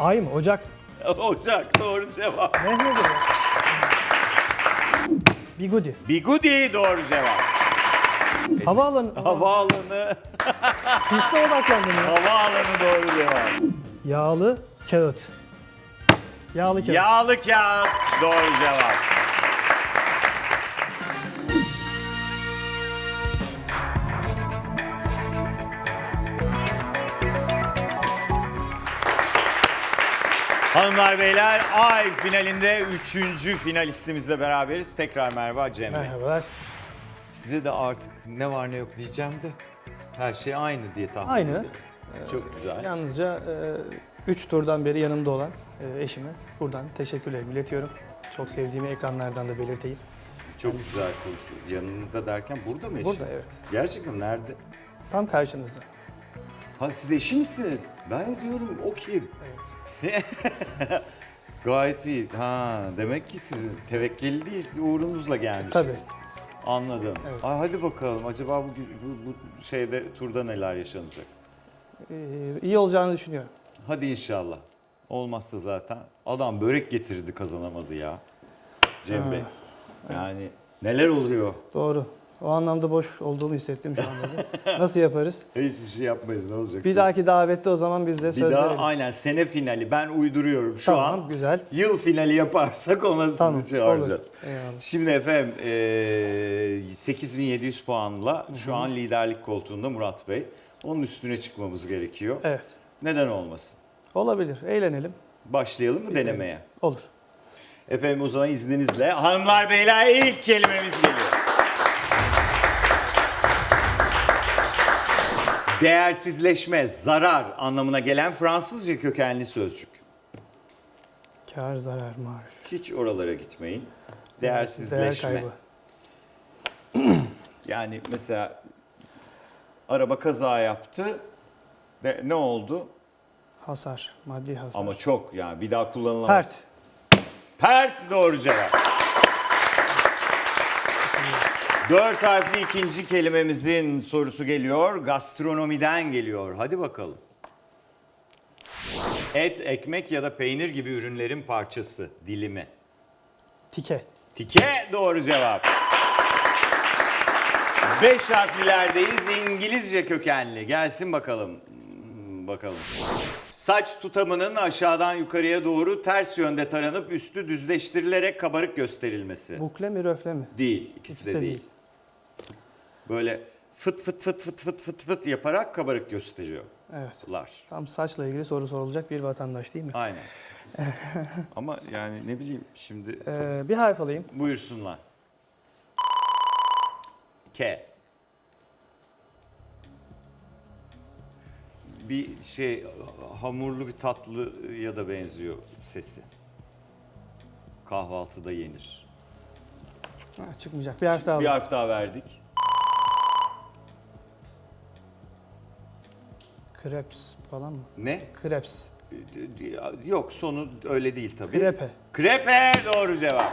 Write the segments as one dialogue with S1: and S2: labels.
S1: Ay mı? Ocak.
S2: Ocak doğru cevap.
S1: Ne nedir ya? Bigudi.
S2: Bigudi doğru cevap.
S1: Havaalanı.
S2: Havaalanı.
S1: Piste odaklandım ya.
S2: Havaalanı doğru cevap.
S1: Yağlı kağıt. Yağlı kağıt.
S2: Yağlı kağıt doğru cevap. Hanımlar beyler ay finalinde 3. finalistimizle beraberiz. Tekrar merhaba Cem Bey.
S1: Merhabalar.
S2: Size de artık ne var ne yok diyeceğim de her şey aynı diye tahmin
S1: Aynı.
S2: ediyorum. Çok güzel.
S1: Yalnızca 3 turdan beri yanımda olan e, eşime buradan teşekkürlerimi iletiyorum. Çok sevdiğimi ekranlardan da belirteyim.
S2: Çok güzel konuştu. Yanında derken burada mı eşiniz?
S1: Burada evet.
S2: Gerçekten nerede?
S1: Tam karşınızda.
S2: Ha siz eşi misiniz? Ben de diyorum o kim? Gayet iyi. Ha demek ki sizin tevekkeli değil uğrunuzla gelmişsiniz.
S1: Tabii.
S2: Anladım.
S1: Evet.
S2: Ay, hadi bakalım acaba bugün bu, bu şeyde turda neler yaşanacak?
S1: Ee, iyi olacağını düşünüyorum.
S2: Hadi inşallah. Olmazsa zaten adam börek getirdi kazanamadı ya. Cem Bey. Yani neler oluyor?
S1: Doğru. O anlamda boş olduğumu hissettim şu anda. da. Nasıl yaparız?
S2: Hiçbir şey yapmayız ne olacak?
S1: Bir dahaki davette o zaman biz de
S2: Bir
S1: söz
S2: daha
S1: verelim.
S2: aynen sene finali ben uyduruyorum şu
S1: Tamam,
S2: an.
S1: güzel.
S2: Yıl finali yaparsak ona
S1: Tamam,
S2: sizi çağıracağız.
S1: olur. Eyvallah.
S2: Şimdi efendim eee 8700 puanla şu an liderlik koltuğunda Murat Bey. Onun üstüne çıkmamız gerekiyor.
S1: Evet.
S2: Neden olmasın?
S1: Olabilir. Eğlenelim.
S2: Başlayalım mı denemeye?
S1: Olur.
S2: Efendim o zaman izninizle hanımlar beyler ilk kelimemiz geliyor. Değersizleşme, zarar anlamına gelen Fransızca kökenli sözcük.
S1: Kar, zarar, marş.
S2: Hiç oralara gitmeyin.
S1: Değer
S2: Değersizleşme.
S1: kaybı.
S2: Yani mesela araba kaza yaptı ve ne oldu?
S1: Hasar, maddi hasar.
S2: Ama çok yani bir daha kullanılamaz.
S1: Pert.
S2: Pert doğru cevap. Dört harfli ikinci kelimemizin sorusu geliyor. Gastronomiden geliyor. Hadi bakalım. Et, ekmek ya da peynir gibi ürünlerin parçası, dilimi.
S1: Tike.
S2: Tike doğru cevap. Beş harflilerdeyiz. İngilizce kökenli. Gelsin bakalım. Bakalım. Saç tutamının aşağıdan yukarıya doğru ters yönde taranıp üstü düzleştirilerek kabarık gösterilmesi.
S1: Bukle mi, röfle mi?
S2: Değil. ikisi de, değil. Böyle fıt fıt fıt fıt fıt fıt fıt yaparak kabarık gösteriyorlar.
S1: Evet. Tam saçla ilgili soru sorulacak bir vatandaş değil mi?
S2: Aynen. Ama yani ne bileyim şimdi
S1: Ee, bir harf alayım.
S2: Buyursunlar. K. Bir şey hamurlu bir tatlı ya da benziyor sesi. Kahvaltıda yenir.
S1: Ha, çıkmayacak. Bir harf daha
S2: Bir
S1: alayım.
S2: harf daha verdik.
S1: Kreps falan mı?
S2: Ne?
S1: Kreps.
S2: Yok sonu öyle değil tabii.
S1: Krepe.
S2: Krepe doğru cevap.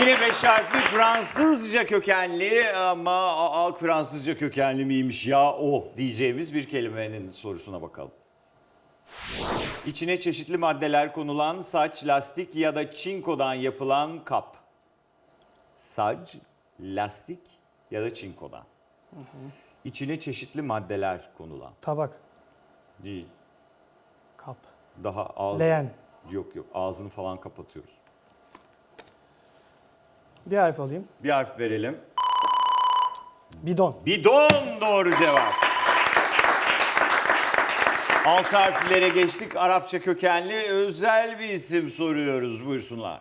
S2: Yine beş harfli Fransızca kökenli ama a- Fransızca kökenli miymiş ya o diyeceğimiz bir kelimenin sorusuna bakalım. İçine çeşitli maddeler konulan saç, lastik ya da çinkodan yapılan kap. Saç, lastik ya da çinkodan. İçine çeşitli maddeler konulan.
S1: Tabak.
S2: Değil.
S1: Kap.
S2: Daha ağzı...
S1: Leğen.
S2: Yok yok ağzını falan kapatıyoruz.
S1: Bir harf alayım.
S2: Bir harf verelim.
S1: Bidon.
S2: Bidon doğru cevap. Alt harflere geçtik. Arapça kökenli özel bir isim soruyoruz. Buyursunlar.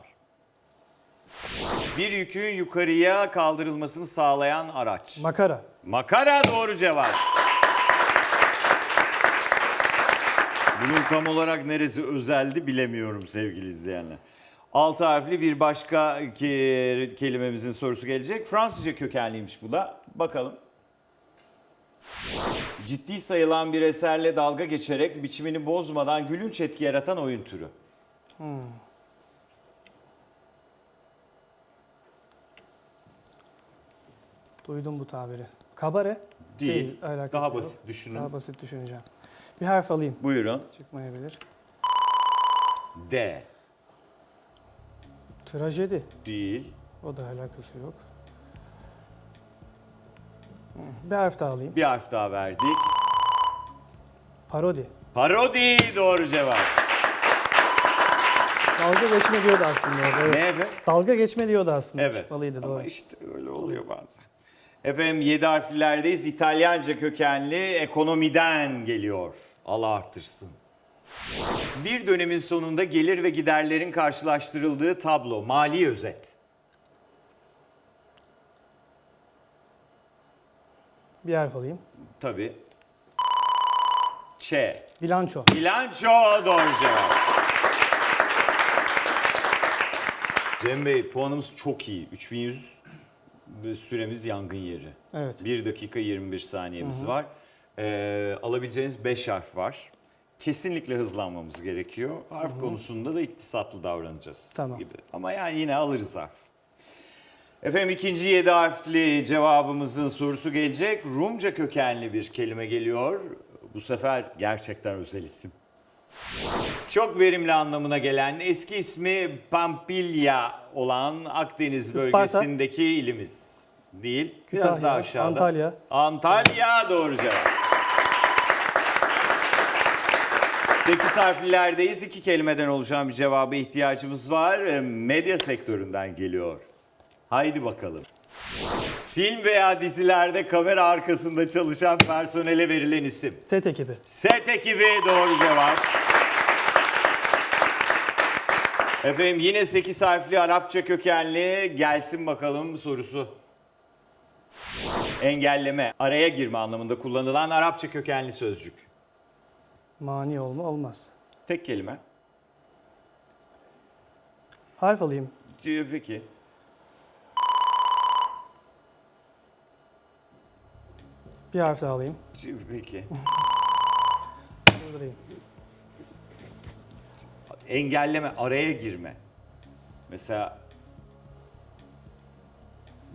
S2: Bir yükün yukarıya kaldırılmasını sağlayan araç.
S1: Makara.
S2: Makara doğru cevap. Bunun tam olarak neresi özeldi bilemiyorum sevgili izleyenler. Altı harfli bir başka ke- kelimemizin sorusu gelecek. Fransızca kökenliymiş bu da. Bakalım. Ciddi sayılan bir eserle dalga geçerek biçimini bozmadan gülünç etki yaratan oyun türü.
S1: Duydum bu tabiri. Kabare.
S2: Değil.
S1: alakası
S2: Daha
S1: yok.
S2: basit düşünün.
S1: Daha basit düşüneceğim. Bir harf alayım.
S2: Buyurun.
S1: Çıkmayabilir.
S2: D.
S1: Trajedi.
S2: Değil.
S1: O da alakası yok. Bir harf daha alayım.
S2: Bir harf daha verdik.
S1: Parodi.
S2: Parodi doğru cevap.
S1: Dalga geçme diyordu aslında. Evet.
S2: Ne efendim?
S1: Dalga geçme diyordu aslında.
S2: Evet.
S1: Çıkmalıydı doğru.
S2: Ama işte öyle oluyor bazen. Efendim 7 harflerdeyiz. İtalyanca kökenli ekonomiden geliyor. Allah artırsın. Bir dönemin sonunda gelir ve giderlerin karşılaştırıldığı tablo, mali özet.
S1: Bir harf alayım.
S2: Tabii. Ç.
S1: Bilanço.
S2: Bilanço doğru cevap. Cem Bey puanımız çok iyi. 3100 ve süremiz yangın yeri.
S1: Evet.
S2: 1 dakika 21 saniyemiz var. Ee, alabileceğiniz 5 harf var. Kesinlikle hızlanmamız gerekiyor. Harf konusunda da iktisatlı davranacağız
S1: Tamam.
S2: gibi. Ama yani yine alırız harf. Efendim ikinci 7 harfli cevabımızın sorusu gelecek. Rumca kökenli bir kelime geliyor. Bu sefer gerçekten özel isim. Çok verimli anlamına gelen eski ismi Pampilya olan Akdeniz
S1: Isparta.
S2: bölgesindeki ilimiz. Değil. Biraz
S1: Kütahya,
S2: daha aşağıda.
S1: Antalya.
S2: Antalya doğru cevap. 8 harflilerdeyiz. İki kelimeden oluşan bir cevaba ihtiyacımız var. Medya sektöründen geliyor. Haydi bakalım. Film veya dizilerde kamera arkasında çalışan personele verilen isim.
S1: Set ekibi.
S2: Set ekibi doğru cevap. Efendim yine 8 harfli Arapça kökenli gelsin bakalım sorusu. Engelleme, araya girme anlamında kullanılan Arapça kökenli sözcük.
S1: Mani olma olmaz.
S2: Tek kelime.
S1: Harf alayım.
S2: C- Peki.
S1: Bir harf daha alayım.
S2: C- Peki.
S1: Durdurayım.
S2: Engelleme, araya girme. Mesela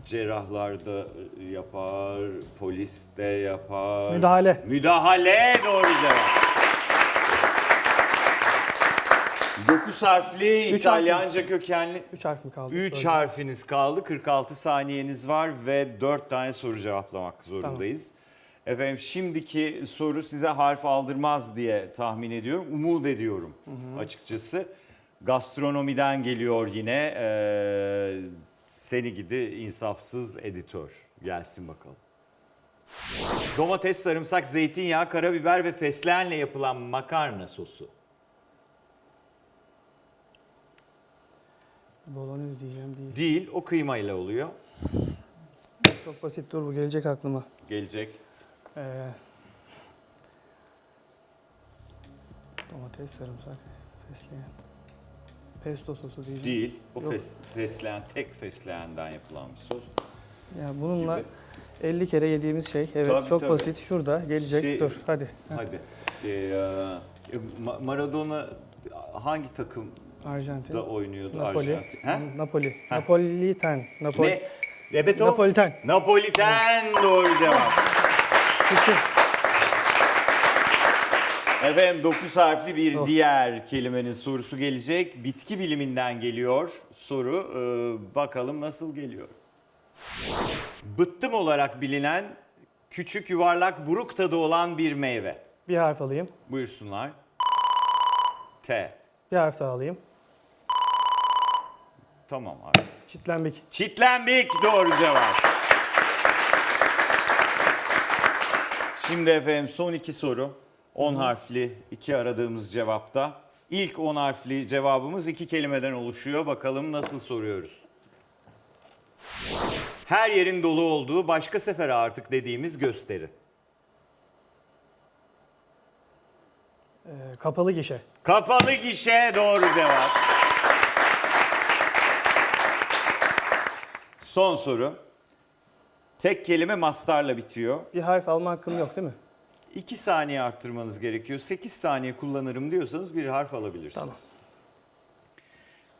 S2: cerrahlarda yapar, polis de yapar.
S1: Müdahale.
S2: Müdahale doğru cevap. 9 harfli
S1: Üç
S2: İtalyanca kökenli
S1: Üç harf mi kaldı?
S2: 3
S1: Doğru.
S2: harfiniz kaldı. 46 saniyeniz var ve 4 tane soru cevaplamak zorundayız. Efendim şimdiki soru size harf aldırmaz diye tahmin ediyorum. Umut ediyorum açıkçası. Gastronomiden geliyor yine. Ee, seni gidi insafsız editör. Gelsin bakalım. Domates, sarımsak, zeytinyağı, karabiber ve fesleğenle yapılan makarna sosu.
S1: Bolognese diyeceğim değil.
S2: Değil, o kıymayla oluyor.
S1: Çok basit dur bu gelecek aklıma.
S2: Gelecek.
S1: Ee, domates, sarımsak, fesleğen. Pesto sosu diyeceğim.
S2: Değil. O
S1: Yok.
S2: fes, fesleğen, tek fesleğenden yapılan bir sos.
S1: Ya bununla
S2: Gibi.
S1: 50 kere yediğimiz şey. Evet
S2: Tabii,
S1: çok
S2: tabii.
S1: basit. Şurada gelecek.
S2: Şey-
S1: Dur hadi.
S2: Hadi. Ee, e, Ma- Maradona hangi takımda
S1: Arjantin.
S2: oynuyordu?
S1: Napoli.
S2: Arjantin. Ha?
S1: Napoli. Napoliten. Napoli.
S2: Ne? Evet o.
S1: Napoliten.
S2: Napoliten doğru cevap.
S1: Çıktı.
S2: Efendim 9 harfli bir
S1: Oh.
S2: diğer kelimenin sorusu gelecek. Bitki biliminden geliyor soru. Ee, bakalım nasıl geliyor. Bıttım olarak bilinen küçük yuvarlak buruk tadı olan bir meyve.
S1: Bir harf alayım.
S2: Buyursunlar. T.
S1: Bir harf daha alayım.
S2: Tamam abi.
S1: Çitlenbik.
S2: Çitlenbik doğru cevap. Şimdi efendim son iki soru. 10 harfli iki aradığımız cevapta. İlk 10 harfli cevabımız iki kelimeden oluşuyor. Bakalım nasıl soruyoruz. Her yerin dolu olduğu başka sefere artık dediğimiz gösteri.
S1: Ee, kapalı gişe.
S2: Kapalı gişe doğru cevap. Son soru. Tek kelime mastarla bitiyor.
S1: Bir harf alma hakkım yok değil mi?
S2: 2 saniye arttırmanız gerekiyor. 8 saniye kullanırım diyorsanız bir harf alabilirsiniz.
S1: Tamam.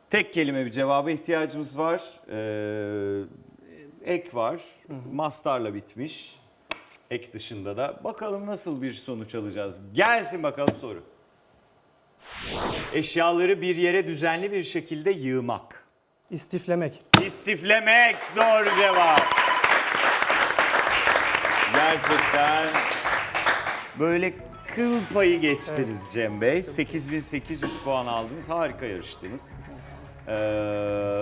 S2: Tek kelime bir cevaba ihtiyacımız var. Ee, ek var. Mastarla bitmiş. ek dışında da. Bakalım nasıl bir sonuç alacağız. Gelsin bakalım soru. Eşyaları bir yere düzenli bir şekilde yığmak.
S1: İstiflemek.
S2: İstiflemek doğru cevap. Gerçekten böyle kıl payı geçtiniz Cem Bey. 8800 puan aldınız. Harika yarıştınız. Ee,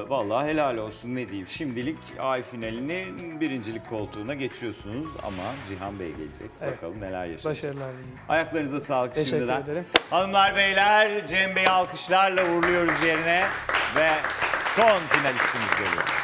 S2: vallahi helal olsun ne diyeyim. Şimdilik ay finalinin birincilik koltuğuna geçiyorsunuz ama Cihan Bey gelecek.
S1: Evet.
S2: Bakalım neler yaşayacak.
S1: Başarılar diliyorum.
S2: Ayaklarınıza sağlık
S1: Teşekkür
S2: şimdiden.
S1: ederim.
S2: Hanımlar beyler Cem Bey'i alkışlarla uğurluyoruz yerine ve son finalistimiz geliyor.